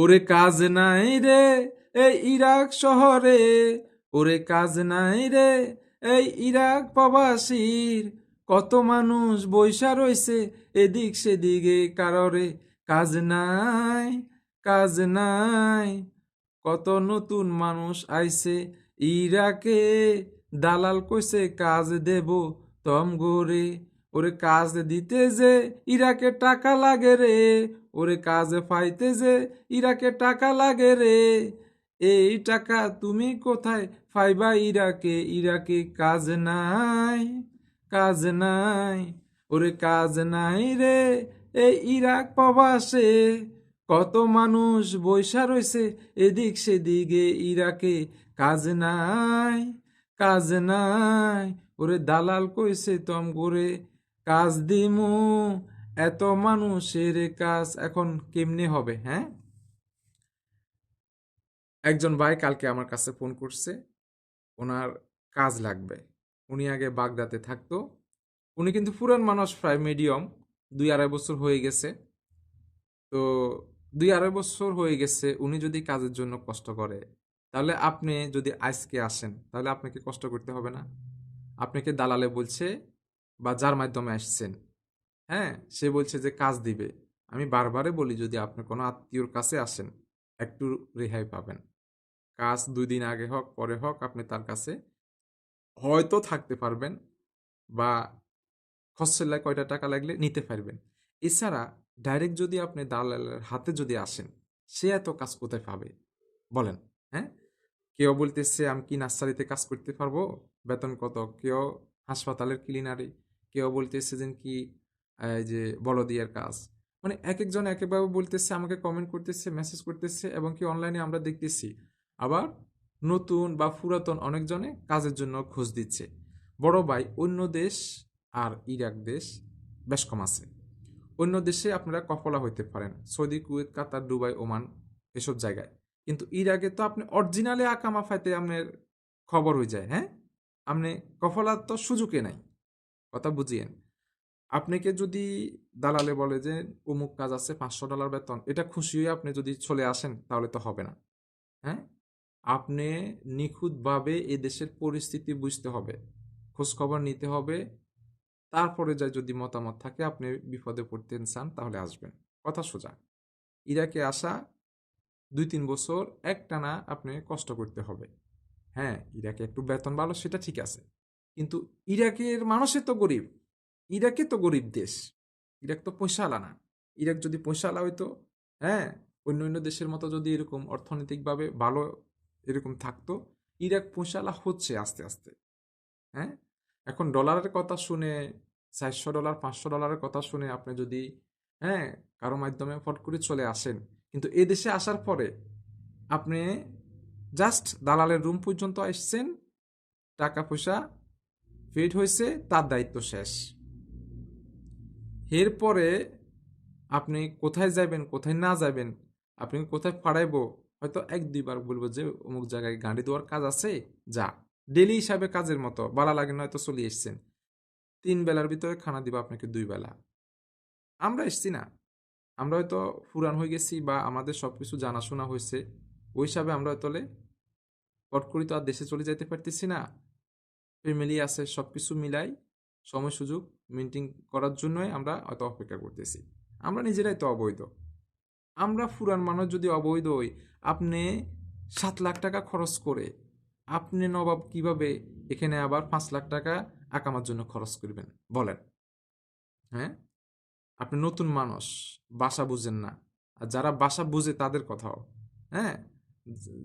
ওরে কাজ নাই রে, এই ইরাক শহরে। ওরে কাজ নাই রে, এই ইরাক প্রবাসীর। কত মানুষ বৈশা রইছে এদিক সেদিকে কাররে। কাজ নাই কাজ নাই। কত নতুন মানুষ আইছে ইরাকে। দালাল কইছে, কাজ দেব তম গোরে ওরে কাজ দিতে যে ইরাকে টাকা লাগে রে। ওরে কাজ পাইতে যে ইরাকে টাকা লাগে রে। এই টাকা তুমি কোথায় ফাইবা ইরাকে? ইরাকে কাজ নাই কাজ নাই। ওরে কাজ নাই রে এই ইরাক প্রবাসে। কত মানুষ বৈশা রইছে এদিক সেদিকে ইরাকে। কাজ নাই কাজ নাই। ওরে দালাল কইছে তম করে কাজ দিমু। এত মানুষের কাজ এখন কেমনে হবে হ্যাঁ? একজন ভাই কালকে আমার কাছে ফোন করছে, ওনার কাজ লাগবে। উনি আগে বাগদাতে থাকতো। উনি কিন্তু পুরান মানুষ, প্রায় মিডিয়াম দুই আড়াই বছর হয়ে গেছে। তো দুই আড়াই বছর হয়ে গেছে, উনি যদি কাজের জন্য কষ্ট করে, তাহলে আপনি যদি আজকে আসেন, তাহলে আপনাকে কষ্ট করতে হবে না। আপনাকে দালালে বলছে বা যার মাধ্যমে আসছেন। হ্যাঁ? সে বলছে যে, কাজ দিবে। আমি বারবারে বলি, যদি আপনি কোনো আত্মীয়র কাছে আসেন, একটু রেহাই পাবেন। কাজ দুই দিন আগে হোক, পরে হোক, আপনি তার কাছে হয়তো থাকতে পারবেন বা খসেল্লায় কয়টা টাকা লাগলে নিতে পারবেন। এছাড়া ডাইরেক্ট যদি আপনি দালালের হাতে যদি আসেন, সে এত কাজ কোথায় পাবে? বলেন হ্যাঁ? কেউ বলতেছে, আমি কি নার্সারিতে কাজ করতে পারব? বেতন কত? কেউ হাসপাতালের ক্লিনারে কেউ বলতেছে যে, কি যে বলদিয়ার কাজ। মানে এক একজন এক একভাবে বলতেছে, আমাকে কমেন্ট করতেছে মেসেজ করতেছে এবং কি অনলাইনে আমরা দেখতেছি। আবার নতুন বা পুরাতন অনেকজনে কাজের জন্য খোঁজ দিচ্ছে। বড় ভাই, অন্য দেশ আর ইরাক দেশ বেশ কম আছে। অন্য দেশে আপনারা কফলা হইতে পারেন, Saudi, Kuwait, Qatar, Dubai, Oman এসব জায়গায়। কিন্তু ইরাকে তো আপনি অরিজিনালে আকামা ফাইতে আপনার খবর হয়ে যায় হ্যাঁ? আপনি কফলার তো সুযোগে নাই। কথা বুঝিয়েন। আপনাকে যদি দালালে বলে যে, অমুক কাজ আছে, পাঁচশো ডলার বেতন। এটা খুশি হয়ে আপনি যদি চলে আসেন, তাহলে তো হবে না। হ্যাঁ? আপনি নিখুঁতভাবে এ দেশের পরিস্থিতি বুঝতে হবে, খোঁজখবর নিতে হবে। তারপরে যা যদি মতামত থাকে, আপনি বিপদে পড়তে চান, তাহলে আসবেন। কথা সোজা। ইরাকে আসা দুই তিন বছর একটানা আপনি কষ্ট করতে হবে। হ্যাঁ ইরাকে একটু বেতন ভালো, সেটা ঠিক আছে। কিন্তু ইরাকের মানুষের তো গরিব। ইরাকে তো গরিব দেশ। ইরাক তো পয়সাওয়ালা না। ইরাক যদি পয়সাওয়ালা হইতো হ্যাঁ অন্য অন্য দেশের মতো যদি এরকম অর্থনৈতিকভাবে ভালো এরকম থাকতো, ইরাক পয়সাওয়ালা হচ্ছে আস্তে আস্তে হ্যাঁ? এখন ডলারের কথা শুনে, চারশো ডলার, পাঁচশো ডলারের কথা শুনে আপনি যদি হ্যাঁ কারও মাধ্যমে ফট করে চলে আসেন, কিন্তু এ দেশে আসার পরে আপনি জাস্ট দালালের রুম পর্যন্ত আসছেন, টাকা পয়সা ফেড হয়েছে, তার দায়িত্ব শেষ। এরপরে আপনি কোথায় যাবেন কোথায় না যাবেন আপনি কোথায় ফাড়াইবো, হয়তো এক, দুইবার বলব যে অমুক জায়গায় গাড়ি দেওয়ার কাজ আছে, যা। ডেলি হিসাবে কাজের মতো বালা লাগে না, হয়তো চলে এসছেন। তিন বেলার ভিতরে খানা দিব আপনাকে দুই বেলা। আমরা এসছি না। আমরা হয়তো ফুরান হয়ে গেছি বা আমাদের সব কিছু জানাশোনা হয়েছে, ওই হিসাবে আমরা হয়তো পট করি তো আর দেশে চলে যাইতে পারতেছি না। ফ্যামিলি আছে সব কিছু মিলাই সময় সুযোগ মেনটেন করার জন্যই আমরা হয়তো অপেক্ষা করতেছি। আমরা নিজেরাই তো অবৈধ। আমরা ফুরান মানুষ যদি অবৈধ হই, আপনি সাত লাখ টাকা খরচ করে আপনি নবাব কীভাবে এখানে আবার পাঁচ লাখ টাকা আকামার জন্য খরচ করবেন? বলেন। হ্যাঁ? আপনি নতুন মানুষ, বাসা বুঝেন না। আর যারা বাসা বুঝে তাদের কথাও। হ্যাঁ?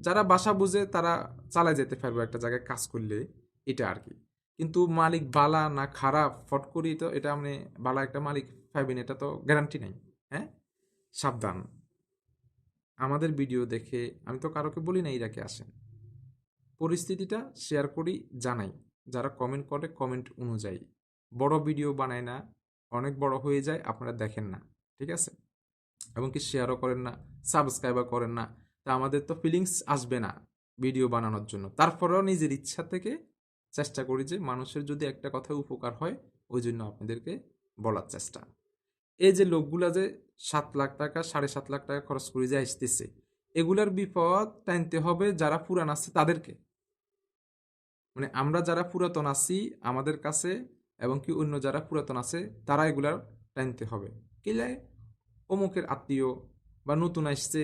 যারা বাসা বুঝে তারা চালায় যেতে পারবে একটা জায়গায় কাজ করলে, এটা আর কি। কিন্তু মালিক বালা না খারাপ, ফট করি তো এটা আপনি বালা একটা মালিক পাইবেন এটা তো গ্যারান্টি নেই হ্যাঁ? সাবধান। আমাদের ভিডিও দেখে, আমি তো কারোকে বলি না ইরাকে আসেন। পরিস্থিতিটা শেয়ার করি, জানাই। যারা কমেন্ট করে কমেন্ট অনুযায়ী। বড় ভিডিও বানায় না, অনেক বড় হয়ে যায়, আপনারা দেখেন না, ঠিক আছে? এবং কি শেয়ারও করেন না সাবস্ক্রাইবও করেন না। তা আমাদের তো ফিলিংস আসবে না ভিডিও বানানোর জন্য। তারপরেও নিজের ইচ্ছা থেকে চেষ্টা করি যে মানুষের যদি একটা কথা উপকার হয়, ওই জন্য আপনাদেরকে বলার চেষ্টা। এই যে লোকগুলা যে সাত লাখ টাকা, সাড়ে সাত লাখ টাকা খরচ করে যে আসতেছে, এগুলার বিপদ টানতে হবে যারা পুরান আছে তাদেরকে। মানে আমরা যারা পুরাতন আছি আমাদের কাছে এবং কি অন্য যারা পুরাতন আছে, তারা এগুলার টানতে হবে। কিলে অমুকের আত্মীয় বা নতুন আসছে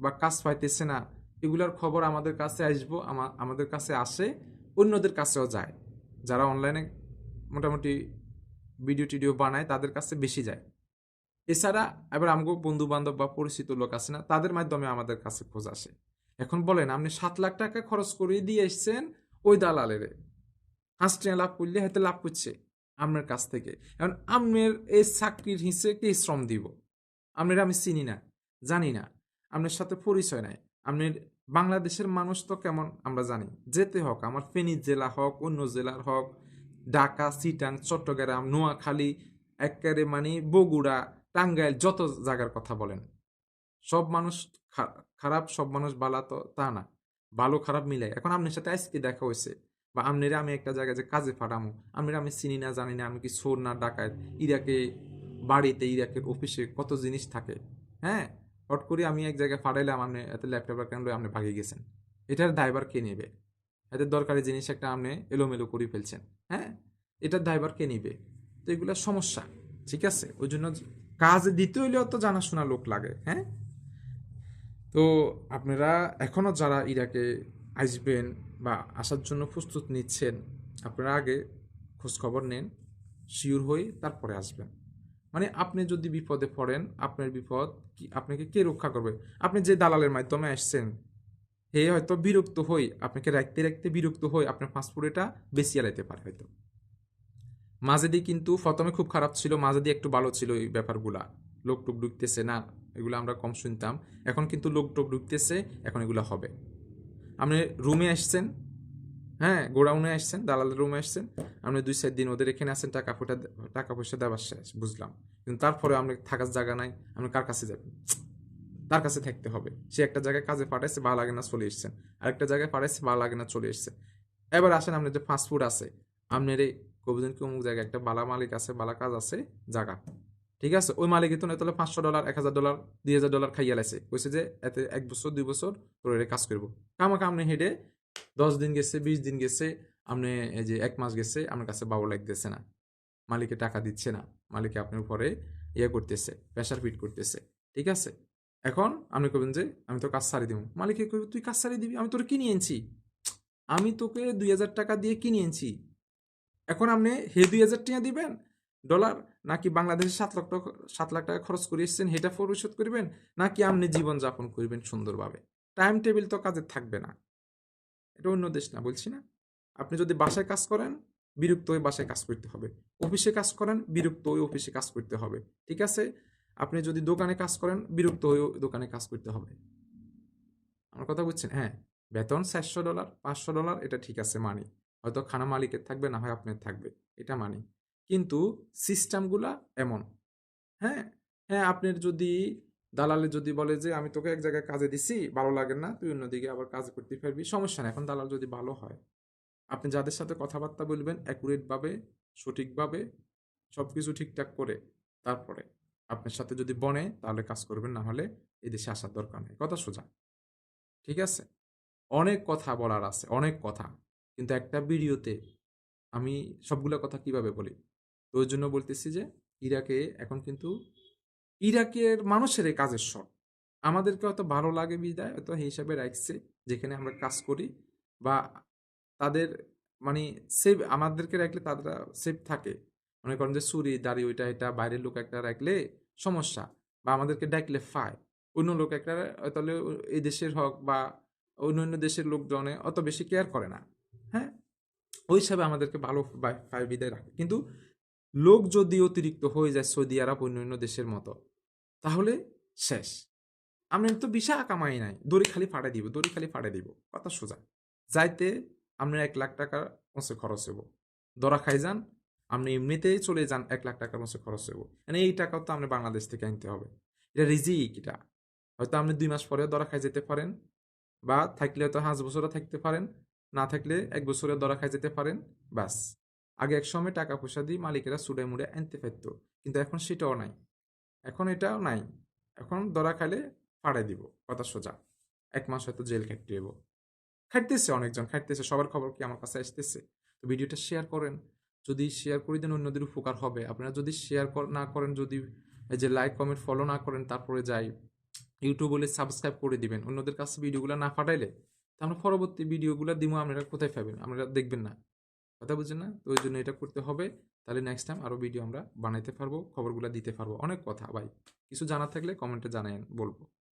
বা কাজ পাইতেছে না, এগুলার খবর আমাদের কাছে আসব আমাদের কাছে আসে অন্যদের কাছেও যায়। যারা অনলাইনে মোটামুটি ভিডিও টিডিও বানায়, তাদের কাছে বেশি যায়। এছাড়া এবার আমগো বন্ধু বান্ধব বা পরিচিত লোক আছে না, তাদের মাধ্যমে আমাদের কাছে খোঁজ আসে। এখন বলেন, আপনি সাত লাখ টাকা খরচ করে দিয়ে এসছেন ওই দালালের। হাঁসটি লাভ করলে হয়তো লাভ করছে আপনার কাছ থেকে। এখন আপনার এই চাকরির হিসেবে কে শ্রম দিব? আপনার আমি চিনি না, জানি না। আপনার সাথে পরিচয় নাই। আপনার বাংলাদেশের মানুষ তো কেমন আমরা জানি। যেতে হোক, আমার ফেনী জেলা হোক, অন্য জেলার হোক, ঢাকা, সিটাং, চট্টগ্রাম, নোয়াখালী, একেবারে মানে বগুড়া, টাঙ্গাইল, যত জায়গার কথা বলেন, সব মানুষ খারাপ, সব মানুষ বালা তো তা না। ভালো খারাপ মিলে এখন আপনার সাথে আজকে দেখা হয়েছে, বা আপনারা আমি একটা জায়গায় যে কাজে ফাটামো আপনারা আমি চিনি না, জানি না, আমি কি সোর না ডাকায় ইরাকে বাড়িতে, ইরাকের অফিসে কত জিনিস থাকে হ্যাঁ? হট করে আমি এক জায়গায় পাঠাইলাম আপনি এত ল্যাপটপ কেন আপনি ভাগে গেছেন। এটার দায়ভার কে নেবে? এত দরকারি জিনিস একটা আপনি এলোমেলো করে ফেলছেন হ্যাঁ? এটার দায়ভার কে নিবে? তো এগুলো সমস্যা, ঠিক আছে? ওই জন্য কাজ দিতে হইলেও তো জানাশোনা লোক লাগে হ্যাঁ? তো আপনারা এখনও যারা ইরাকে আসবেন বা আসার জন্য প্রস্তুত নিচ্ছেন, আপনারা আগে খোঁজ খবর নেন, শিওর হয়ে তারপরে আসবেন। মানে আপনি যদি বিপদে পড়েন, আপনার বিপদ কি, আপনাকে কে রক্ষা করবে? আপনি যে দালালের মাধ্যমে আসছেন, হে হয়তো বিরক্ত হই, আপনাকে রাখতে রাখতে বিরক্ত হই, আপনার পাসপোর্টটা বেশি আলাইতে পারে হয়তো। মাঝেদি কিন্তু প্রথমে খুব খারাপ ছিল, মাঝেদি একটু ভালো ছিল এই ব্যাপারগুলা। লোক টুক ঢুকতেছে না, এগুলো আমরা কম শুনতাম। এখন কিন্তু লোক টোক ঢুকতেছে, এখন এগুলো হবে। আপনি রুমে আসছেন হ্যাঁ গোডাউনে আসছেন, দালালের রুমে আসছেন। আপনি দুই, চার দিন ওদের এখানে আসেন টাকা পয়সা টাকা পয়সা দেওয়ার শেষ, বুঝলাম। কিন্তু তারপরে আপনি থাকার জায়গা নাই, আপনি কার কাছে যাবেন? তার কাছে থাকতে হবে। সে একটা জায়গায় কাজে পাঠাইছে, ভালো লাগে না, চলে এসছেন। আরেকটা জায়গায় পাঠাইছে, ভালো লাগে না, চলে এসছে এবার আসেন, আপনার যে ফাস্টফুড আছে, আপনার এই কবিজন কি অমুক জায়গায় একটা বালা মালিক আছে, বালা কাজ আছে জায়গা ঠিক আছে? ওই মালিক তো তাহলে পাঁচশো ডলার, এক হাজার ডলার, দুই হাজার ডলার খাইয়া লাইছে। কইছে যে, এতে এক বছর, দুই বছর তোর কাজ করব। কামাকে আপনি হেঁটে দশ দিন গেছে, বিশ দিন গেছে, আপনি এই যে এক মাস গেছে, আপনার কাছে বাবু লাগতেছে না। মালিকে টাকা দিচ্ছে না। মালিকে আপনার উপরে ইয়ে করতেছে প্রেশার ফিট করতেছে, ঠিক আছে? এখন আপনি কবেন যে, আমি তো কাজ সারি দিব মালিকে কইবে, তুই কাজ সারি দিবি? আমি তোর কিনে এনেছি আমি তোকে দুই হাজার টাকা দিয়ে কিনে এনেছি এখন আপনি হে দুই হাজার টাকা দিবেন, ডলার নাকি বাংলাদেশে সাত লাখ টাকা সাত লাখ টাকা খরচ করে এসছেন সেটা পরিশোধ করবেন, নাকি আপনি জীবনযাপন করবেন সুন্দরভাবে? টাইম টেবিল তো কাজে থাকবে না। এটা অন্য দেশ না, বলছি না। আপনি যদি বাসায় কাজ করেন, বিরক্ত হয়ে বাসায় কাজ করতে হবে। অফিসে কাজ করেন, বিরক্ত হয়ে অফিসে কাজ করতে হবে, ঠিক আছে? আপনি যদি দোকানে কাজ করেন, বিরক্ত হয়ে দোকানে কাজ করতে হবে। আমার কথা বুঝছেন? হ্যাঁ বেতন চারশো ডলার, পাঁচশো ডলার, এটা ঠিক আছে, মানি। হয়তো খানা মালিকের থাকবে, না হয় আপনার থাকবে, এটা মানি। কিন্তু সিস্টেমগুলা এমন। হ্যাঁ? হ্যাঁ আপনার যদি দালালে যদি বলে যে, আমি তোকে এক জায়গায় কাজে দিছি, ভালো লাগে না, তুই অন্যদিকে আবার কাজ করতে পারবি সমস্যা নেই, এখন দালাল যদি ভালো হয়। আপনি যাদের সাথে কথাবার্তা বলবেন অ্যাকুরেটভাবে সঠিকভাবে সব কিছু ঠিকঠাক করে, তারপরে আপনার সাথে যদি বনে, তাহলে কাজ করবেন, না হলে এই দেশে আসার দরকার নেই। কথা সোজা। ঠিক আছে? অনেক কথা বলার আছে, অনেক কথা। কিন্তু একটা ভিডিওতে আমি সবগুলো কথা কীভাবে বলি? তো ওই জন্য বলতেছি যে, ইরাকে এখন কিন্তু ইরাকের মানুষের এই কাজের শখ। আমাদেরকে হয়তো ভালো লাগে বিদায়, হয়তো হিসাবে রাখছে, যেখানে আমরা কাজ করি বা তাদের মানে সেভ আমাদেরকে রাখলে তারা সেভ থাকে। মনে করেন যে চুরি দাড়ি ওইটা, এটা, বাইরের লোক একটা রাখলে সমস্যা বা আমাদেরকে ডাকলে ফায়। অন্য লোক একটা তাহলে এই দেশের হোক বা অন্য অন্য দেশের লোকজনে অত বেশি কেয়ার করে না হ্যাঁ? ওই হিসাবে আমাদেরকে ভালো ফায় বিদায় রাখে। কিন্তু লোক যদি অতিরিক্ত হয়ে যায় সৌদি আরব অন্য অন্য দেশের মতো, তাহলে শেষ। আমি তো বিশা কামাই নাই, দড়ি খালি ফাটে দিব, দড়ি খালি ফাটে দিব, কথা সোজা। যাইতে আপনার এক লাখ টাকার মতো খরচ হব দরা খাই যান, আপনি এমনিতেই চলে যান, এক লাখ টাকার মতো খরচ হব মানে এই টাকাও তো আপনি বাংলাদেশ থেকে আনতে হবে। এটা রিজিক এটা। হয়তো আপনি দুই মাস পরেও দরা খাই যেতে পারেন, বা থাকলে হয়তো পাঁচ বছরও থাকতে পারেন, না থাকলে এক বছরে দরা খাই যেতে পারেন, ব্যাস। আগে এক সময় টাকা পয়সা দিয়ে মালিকেরা সুডে মুড়ে আনতে পারত, কিন্তু এখন সেটাও নাই। এখন এটাও নাই। এখন ধরা খাইলে ফাড়াই দিব, কথা সোজা। এক মাস হয়তো জেল খাটতে হইব। খাটতেছে অনেকজন খাটতেছে সবার খবর কি আমার কাছে আসতেছে? তো ভিডিওটা শেয়ার করেন। যদি শেয়ার করে দেন অন্যদের উপকার হবে। আপনারা যদি শেয়ার না করেন, যদি এই যে লাইক কমেন্ট ফলো না করেন, তারপরে যাই। ইউটিউব বলে সাবস্ক্রাইব করে দিবেন। অন্যদের কাছে ভিডিওগুলো না পাঠাইলে তা আমরা পরবর্তী ভিডিওগুলো দিব আপনারা কোথায় পাবেন? আপনারা দেখবেন না। কথা বুঝেন না? তো ওই জন্য এটা করতে হবে। তাহলে নেক্সট টাইম আরও ভিডিও আমরা বানাইতে পারব, খবরগুলো দিতে পারব। অনেক কথা ভাই। কিছু জানার থাকলে কমেন্টে জানাই বলব।